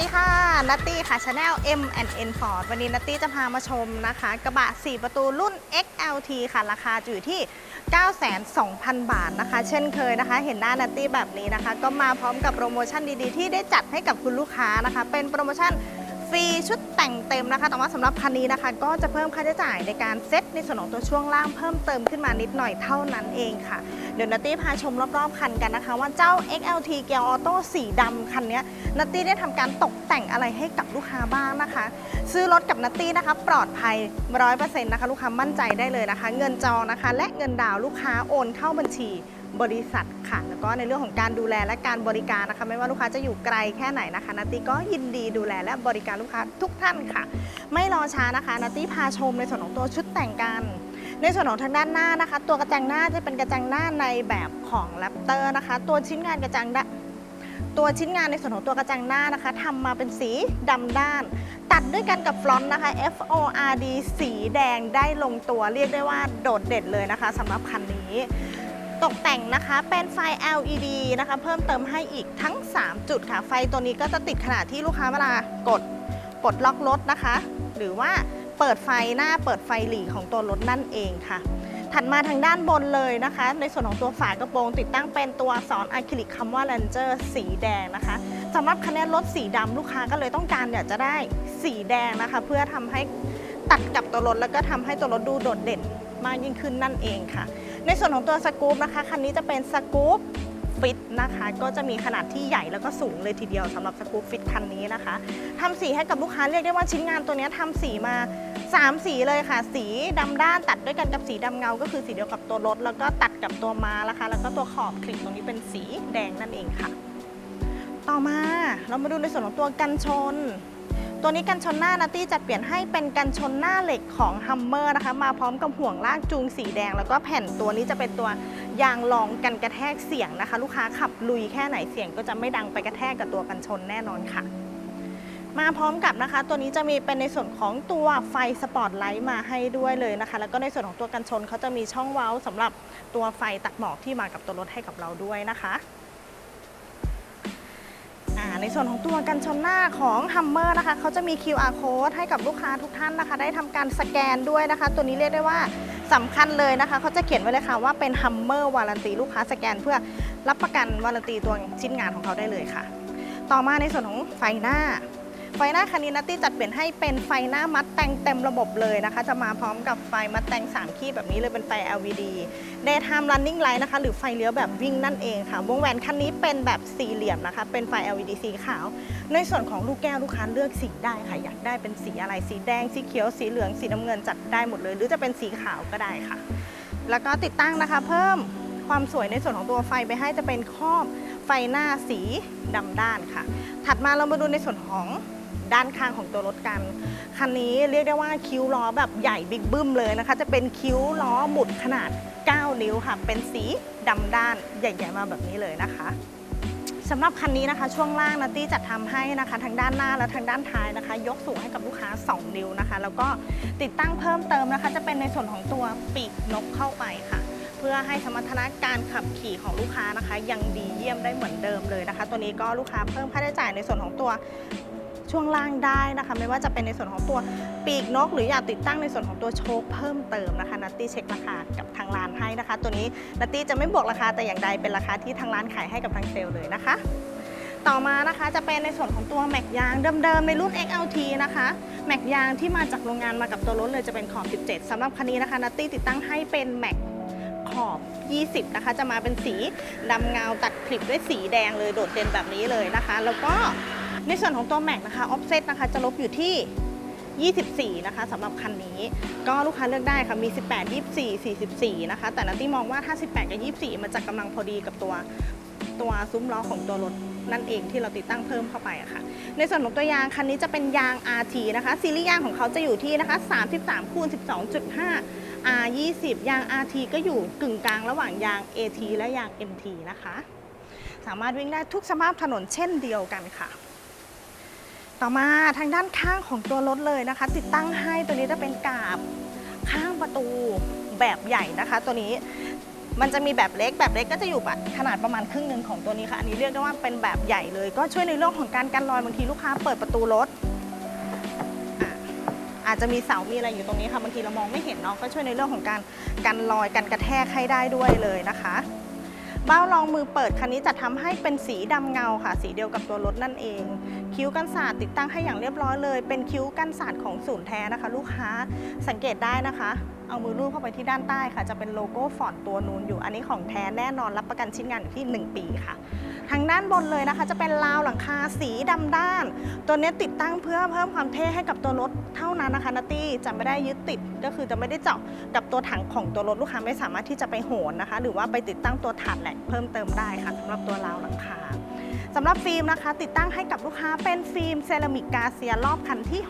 ดีค่ะ นัตตี้ค่ะชาแนล M N Ford วันนี้นัตตี้จะพามาชมนะคะ กระบะ 4 ประตูรุ่น XLT ค่ะ ราคาอยู่ที่ 92,000 บาทนะคะ เช่นเคยนะคะ เห็นหน้านัตตี้แบบนี้นะคะ ก็มาพร้อมกับโปรโมชั่นดีๆ ที่ได้จัดให้กับคุณลูกค้านะคะ เป็นโปรโมชั่น ฟรีชุดแต่งเต็มนะคะ แต่ว่าสำหรับคันนี้นะคะ ก็จะเพิ่มค่าใช้จ่ายในการเซ็ตในส่วนของตัวช่วงล่างเพิ่มเติมขึ้นมานิดหน่อยเท่านั้นเองค่ะ เดี๋ยวนัตตี้พาชมรอบๆคันกันนะคะ ว่าเจ้า XLT เกียร์ออโต้สีดำคันนี้นัตตี้ได้ทำการตกแต่งอะไรให้กับลูกค้าบ้างนะคะ ซื้อรถกับนัตตี้นะคะปลอดภัย 100%นะคะ ลูกค้ามั่นใจได้เลยนะคะ เงินจองนะคะ และเงินดาวลูกค้าโอนเข้าบัญชี บริษัทค่ะ แล้วก็ในเรื่องของการดูแลและการบริการนะคะ ไม่ว่าลูกค้าจะอยู่ไกลแค่ไหนนะคะนัตตี้ก็ยินดีดูแลและบริการลูกค้าทุกท่านค่ะ ไม่รอช้านะคะนัตตี้พาชมในส่วนของตัวชุดแต่งกันในส่วนของทางด้านหน้านะคะ ตัวกระจังหน้าจะเป็นกระจังหน้าในแบบของแรปเตอร์นะคะ ตัวชิ้นงานกระจังตัวชิ้นงานในส่วนของตัวกระจังหน้านะคะทำมาเป็นสีดำด้าน ตัดด้วยกันกับฟลอนต์นะคะ F O R D สีแดงได้ลงตัวเรียกได้ว่าโดดเด่นเลยนะคะสำหรับคันนี้ ตกแต่งนะคะเป็นไฟ LED นะคะ เพิ่มเติมให้อีกทั้ง 3 จุดค่ะ ไฟตัวนี้ก็จะติดขณะที่ลูกค้าเวลากดปลดล็อกรถนะคะ หรือว่าเปิดไฟหน้าเปิดไฟหลีของตัวรถนั่นเองค่ะ ถัดมาทางด้านบนเลยนะคะ ในส่วนของตัวฝากระโปรง ติดตั้งเป็นตัวอักษรอะคริลิกคำว่า Ranger สีแดงนะคะสำหรับคันนี้รถสีดำลูกค้าก็เลยต้องการอยากจะได้สีแดงนะคะ เพื่อทำให้ตัดกับตัวรถแล้วก็ทำให้ตัวรถดูโดดเด่นมากยิ่งขึ้นนั่นเองค่ะ ในส่วนของตัวสกู๊ปนะคะ คันนี้จะเป็นสกู๊ปฟิตนะคะก็จะมีขนาดที่ใหญ่แล้วก็สูงเลยทีเดียวสำหรับสกู๊ปฟิตคันนี้นะคะทำสีให้กับลูกค้าเรียกได้ว่าชิ้นงานตัวนี้ทำสีมา 3 สีเลยค่ะ สีดำด้านตัดด้วยกันกับสีดำเงา ก็คือสีเดียวกับตัวรถ แล้วก็ตัดกับตัวมาแล้วค่ะแล้วก็ตัวขอบคลิปตรงนี้เป็นสีแดงนั่นเองค่ะ ต่อมาเรามาดูในส่วนของตัวกันชน ตัวนี้กันชนหน้านาตี้จัดเปลี่ยนให้เป็นกันชนหน้าเหล็กของฮัมเมอร์นะคะ มาพร้อมกับห่วงลากจูงสีแดง แล้วก็แผ่นตัวนี้จะเป็นตัวยางรองกันกระแทกเสียงนะคะ ลูกค้าขับลุยแค่ไหนเสียงก็จะไม่ดังไปกระแทกกับตัวกันชนแน่นอนค่ะ มาพร้อมกับนะคะ ตัวนี้จะมีเป็นในส่วนของตัวไฟสปอตไลท์มาให้ด้วยเลยนะคะ แล้วก็ในส่วนของตัวกันชนเขาจะมีช่องเว้าสำหรับตัวไฟตัดหมอกที่มากับตัวรถให้กับเราด้วยนะคะ ในส่วนของตัวกันชนหน้าของ Hummer นะคะเขาจะมี QR code ให้กับลูกค้าทุกท่านนะคะ ได้ทำการสแกนด้วยนะคะ ตัวนี้เรียกได้ว่าสำคัญเลยนะคะเขาจะเขียนไว้เลยค่ะว่าเป็น Hummer วารันตีลูกค้าสแกนเพื่อรับประกันวารันตีตัวชิ้นงานของเขาได้เลยค่ะ ต่อมาในส่วนของไฟหน้า ไฟหน้าคันนี้นัตตี้จัดเปลี่ยนให้เป็นไฟหน้ามัดแต่งเต็มระบบเลยนะคะ จะมาพร้อมกับไฟมัดแต่ง3ขีดแบบนี้เลยเป็นไฟ LED Daytime Running Light นะคะ หรือไฟเลี้ยวแบบวิ่งนั่นเองค่ะ วงแหวนคันนี้เป็นแบบสี่เหลี่ยมนะคะ เป็นไฟ LED สีขาว ในส่วนของลูกแก้วลูกค้าเลือกสีได้ค่ะ อยากได้เป็นสีอะไร สีแดง สีเขียว สีเหลือง สีน้ำเงินจัดได้หมดเลย หรือจะเป็นสีขาวก็ได้ค่ะ แล้วก็ติดตั้งนะคะ เพิ่มความสวยในส่วนของตัวไฟไปให้จะเป็นครอบไฟหน้าสีดำด้านค่ะ ถัดมาเรามาดูในส่วนของ ด้านข้างของตัวรถกันคันนี้เรียกได้ว่าคิ้วล้อแบบใหญ่บิ๊กบึ้มเลยนะคะ จะเป็นคิ้วล้อหมุดขนาด 9 นิ้วค่ะ เป็นสีดำด้านใหญ่ๆมาแบบนี้เลยนะคะสำหรับคันนี้นะคะ ช่วงล่างนัตตี้จัดทำให้นะคะทางด้านหน้าและทางด้านท้ายนะคะ ยกสูงให้กับลูกค้า 2 นิ้วนะคะ แล้วก็ติดตั้งเพิ่มเติมนะคะ จะเป็นในส่วนของตัวปีกนกเข้าไปค่ะ เพื่อให้สมรรถนะการขับขี่ของลูกค้านะคะ ยังดีเยี่ยมได้เหมือนเดิมเลยนะคะ ตัวนี้ก็ลูกค้าเพิ่มค่าใช้จ่ายในส่วนของตัว ช่วงล่างได้นะคะ ไม่ว่าจะเป็นในส่วนของตัวปีกนก หรืออยากติดตั้งในส่วนของตัวโชคเพิ่มเติมนะคะนัตตี้เช็คราคากับทางร้านให้นะคะ ตัวนี้นัตตี้จะไม่บวกราคาแต่อย่างใดเป็นราคาที่ทางร้านขายให้กับทางเซลล์เลยนะคะต่อมานะคะจะเป็นในส่วนของตัวแม็กยางเดิมๆ ในรุ่น XLT นะคะแม็กยางที่มาจากโรงงานมากับตัวรถเลยจะเป็นขอบ 17สำหรับคันนี้นะคะนัตตี้ติดตั้งให้เป็นแม็กขอบ 20 นะคะ จะมาเป็นสีดำเงาตัดคลิปด้วยสีแดงเลยโดดเด่นแบบนี้เลยนะคะ แล้วก็ ในส่วนของตัวแม็กนะคะออฟเซตนะคะจะลบอยู่ที่ 24 นะคะสำหรับคันนี้ ก็ลูกค้าเลือกได้ค่ะ มี 18 24 44 นะคะ แต่นัตตี้มองว่าถ้า 18 กับ 24 มันจะกำลังพอดีกับตัวตัวซุ้มล้อของตัวรถนั่นเองที่เราติดตั้งเพิ่มเข้าไปะค่ะ ในส่วนของตัวยางคันนี้จะเป็นยาง RT นะคะ ซีรีส์ยางของเขาจะอยู่ที่นะคะ 33คูณ12.5 R20 ยาง RT ก็อยู่กึ่งกลางระหว่างยาง AT และยาง MT นะคะ สามารถวิ่งได้ทุกสภาพถนนเช่นเดียวกันค่ะ ต่อมาทางด้านข้างของตัวรถเลยนะคะ ติดตั้งให้ตัวนี้จะเป็นกาบข้างประตูแบบใหญ่นะคะ ตัวนี้มันจะมีแบบเล็กแบบเล็กก็จะอยู่แบบขนาดประมาณครึ่งหนึ่งของตัวนี้ค่ะ อันนี้เรียกได้ว่าเป็นแบบใหญ่เลย ก็ช่วยในเรื่องของการกันรอยบางทีลูกค้าเปิดประตูรถอาจจะมีเสา มีอะไรอยู่ตรงนี้ค่ะบางทีเรามองไม่เห็นเนาะก็ช่วยในเรื่องของการกันรอยกันกระแทกให้ได้ด้วยเลยนะคะ เบ้ารองมือเปิดคันนี้จะทำให้เป็นสีดำเงาค่ะ สีเดียวกับตัวรถนั่นเอง คิ้วกันศาสตร์ติดตั้งให้อย่างเรียบร้อยเลย เป็นคิ้วกันศาสตร์ของศูนย์แท้นะคะ ลูกค้าสังเกตได้นะคะ เอามือลูบเข้าไปที่ด้านใต้ค่ะ จะเป็นโลโก้ฟอร์ดตัวนูนอยู่ อันนี้ของแท้แน่นอนรับประกันชิ้นงานอยู่ที่ 1 ปีค่ะ ทางด้านบนเลยนะคะ จะเป็นราวหลังคาสีดำด้าน ตัวนี้ติดตั้งเพื่อเพิ่มความเท่ให้กับตัวรถเท่านั้นนะคะนัตตี้จะไม่ได้ยึดติดก็คือจะไม่ได้เจาะกับตัวถังของตัวรถลูกค้าไม่สามารถที่จะไปโหนนะคะ หรือว่าไปติดตั้งตัวถาดแหลกเพิ่มเติมได้ค่ะสำหรับตัวราวหลังคาสำหรับฟิล์มนะคะ ติดตั้งให้กับลูกค้าเป็นฟิล์มเซรามิกกาเซียรอบคันที่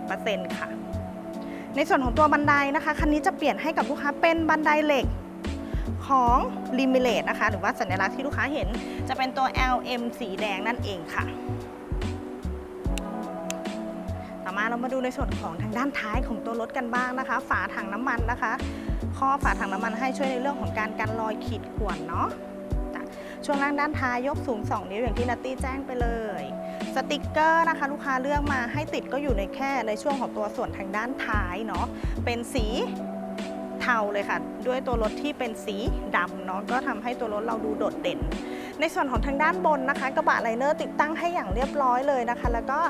60%ค่ะในส่วนของตัวบันไดนะคะ คันนี้จะเปลี่ยนให้กับลูกค้าเป็นบันไดเหล็ก ของลิมิเลตนะคะ หรือว่าสัญลักษณ์ที่ลูกค้าเห็น จะเป็นตัว LM สีแดงนั่นเองค่ะ ต่อมาเรามาดูในส่วนของทางด้านท้ายของตัวรถกันบ้างนะคะ ฝาถังน้ำมันนะคะ ข้อฝาถังน้ำมันให้ช่วยในเรื่องของการกันรอยขีดข่วนเนาะจ้ะช่วงล่างด้านท้ายยกสูง 2 นิ้วอย่างที่นัตตี้แจ้งไปเลย สติกเกอร์นะคะลูกค้าเลือกมาให้ติดก็อยู่ในแค่ในช่วงของตัวส่วนทางด้านท้ายเนาะเป็นสี เทาเลยค่ะ ด้วยตัวรถที่เป็นสีดำเนาะก็ทำให้ตัวรถเราดูโดดเด่น ในส่วนของทางด้านบนนะคะ กระบะไลเนอร์ติดตั้งให้อย่างเรียบร้อยเลยนะคะ แล้วก็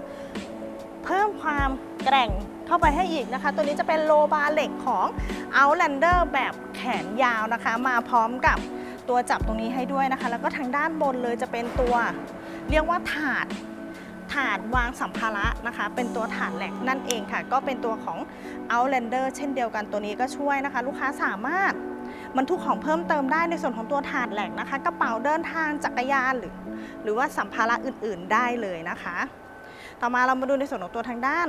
เพิ่มความแกร่งเข้าไปให้อีกนะคะ ตัวนี้จะเป็นโลบาร์เหล็กของ Outlander แบบแขนยาวนะคะ มาพร้อมกับตัวจับตรงนี้ให้ด้วยนะคะ แล้วก็ทางด้านบนเลยจะเป็นตัวเรียกว่าถาด ถาดวางสัมภาระนะคะ เป็นตัวถาดแหลกนั่นเองค่ะ ก็เป็นตัวของ Outlander เช่นเดียวกันตัวนี้ก็ช่วยนะคะ ลูกค้าสามารถบรรทุกของเพิ่มเติมได้ในส่วนของตัวถาดแหลกนะคะ กระเป๋าเดินทางจักรยานหรือ หรือว่าสัมภาระอื่นๆได้เลยนะคะ ต่อมาเรามาดูในส่วนของตัวทางด้าน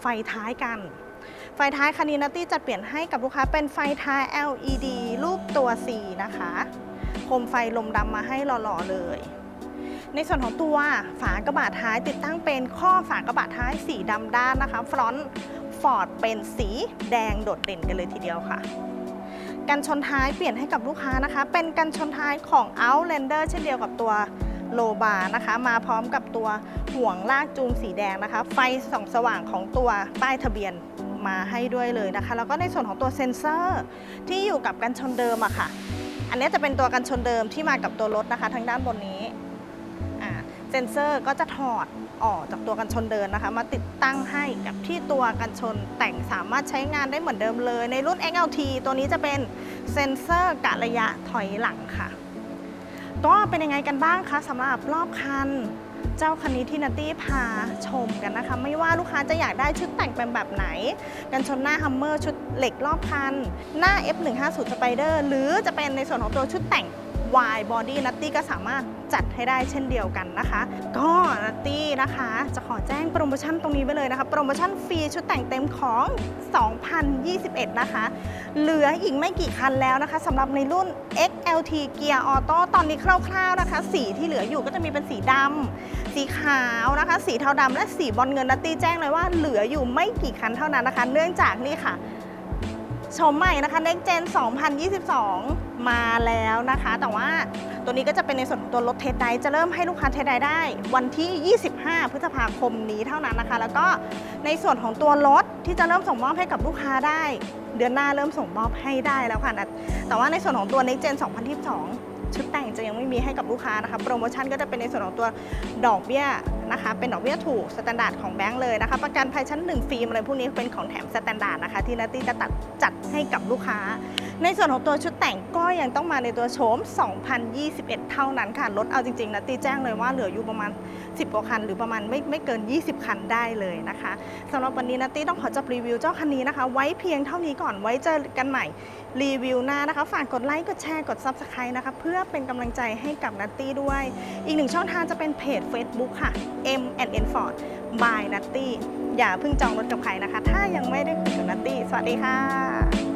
ไฟท้ายกัน ไฟท้ายคันนี้นัตตี้จัดเปลี่ยนให้กับลูกค้าเป็นไฟท้าย LED รูปตัว C นะคะ โคมไฟลมดำมาให้หล่อๆเลย ในส่วนของตัวฝากระบะท้ายติดตั้งเป็นข้อฝากระบะท้ายสีดำด้านนะคะฟรอนต์ฟอร์ดเป็นสีแดงโดดเด่นกันเลยทีเดียวค่ะ กันชนท้ายเปลี่ยนให้กับลูกค้านะคะ เป็นกันชนท้ายของ Outlander เช่นเดียวกับตัวโลบานะคะ มาพร้อมกับตัวห่วงลากจูงสีแดงนะคะ ไฟส่องสว่างของตัวป้ายทะเบียนมาให้ด้วยเลยนะคะ แล้วก็ในส่วนของตัวเซ็นเซอร์ที่อยู่กับกันชนเดิมอะค่ะ อันนี้จะเป็นตัวกันชนเดิมที่มากับตัวรถนะคะทางด้านบนนี้ เซนเซอร์ก็จะถอดออกจากตัวกันชนเดิมนะคะ มาติดตั้งให้กับที่ตัวกันชนแต่งสามารถใช้งานได้เหมือนเดิมเลย ในรุ่น XLT ตัวนี้จะเป็นเซนเซอร์กะระยะถอยหลังค่ะก็เป็นยังไงกันบ้างคะสำหรับรอบคัน เจ้าคันนี้ที่นัตตี้พาชมกันนะคะ ไม่ว่าลูกค้าจะอยากได้ชุดแต่งเป็นแบบไหน กันชนหน้าฮัมเมอร์ชุดเหล็กรอบคัน หน้า F150 Spider หรือจะเป็นในส่วนของตัวชุดแต่ง Y Body นัตตี้ก็สามารถจัดให้ได้เช่นเดียวกันนะคะ ก็นัตตี้นะคะ จะขอแจ้งโปรโมชั่นตรงนี้ไปเลยนะคะ โปรโมชั่นฟรีชุดแต่งเต็มของ 2021 นะคะ เหลืออีกไม่กี่คันแล้วนะคะสำหรับในรุ่น XLT Gear Auto ตอนนี้คร่าวๆนะคะ สีที่เหลืออยู่ก็จะมีเป็นสีดำสีขาวนะคะ สีเทาดำและสีบอลเงินนัตตี้แจ้งเลยว่าเหลืออยู่ไม่กี่คันเท่านั้นนะคะ เนื่องจากนี่ค่ะชมใหม่นะคะ Next Gen 2022 มาแล้วนะคะ แต่ว่าตัวนี้ก็จะเป็นในส่วนของตัวรถเทสไดจะเริ่มให้ลูกค้าเทสไดได้วันที่ 25 พฤษภาคมนี้เท่านั้นนะคะ แล้วก็ในส่วนของตัวรถที่จะเริ่มส่งมอบให้กับลูกค้าได้ เดือนหน้าเริ่มส่งมอบให้ได้แล้วค่ะนะแต่ว่าในส่วนของตัว Next Gen 2022 ชุดแต่งจะยังไม่มีให้กับลูกค้านะคะ โปรโมชั่นก็จะเป็นในส่วนของตัวดอกเบี้ยนะคะ เป็นดอกเบี้ยถูกสแตนดาร์ดของแบงก์เลยนะคะ ประกันภัยชั้น 1 ฟิล์มอะไรพวกนี้เป็นของแถมสแตนดาร์ดนะคะ ที่นัตตี้จะตัดจัดให้กับลูกค้า ในส่วนของตัวชุดแต่งก็ยังต้องมาในตัวโฉม 2021 เท่านั้นค่ะรถเอาจริงๆนัตตี้แจ้งเลยว่าเหลืออยู่ประมาณ 10 กว่าคัน หรือประมาณไม่ไม่เกิน 20 คันได้เลยนะคะสำหรับวันนี้นัตตี้ต้องขอจับรีวิวเจ้าคันนี้นะคะ ไว้เพียงเท่านี้ก่อนไว้เจอกันใหม่รีวิวหน้านะคะฝากกดไลค์กดแชร์กด Subscribe นะคะเพื่อเป็นกำลังใจให้กับนัตตี้ด้วย อีกหนึ่งช่องทางจะเป็นเพจ Facebook ค่ะ M N Ford by นัตตี้อย่าเพิ่งจองรถกับใครนะคะ ถ้ายังไม่ได้คุยกับนัตตี้สวัสดีค่ะ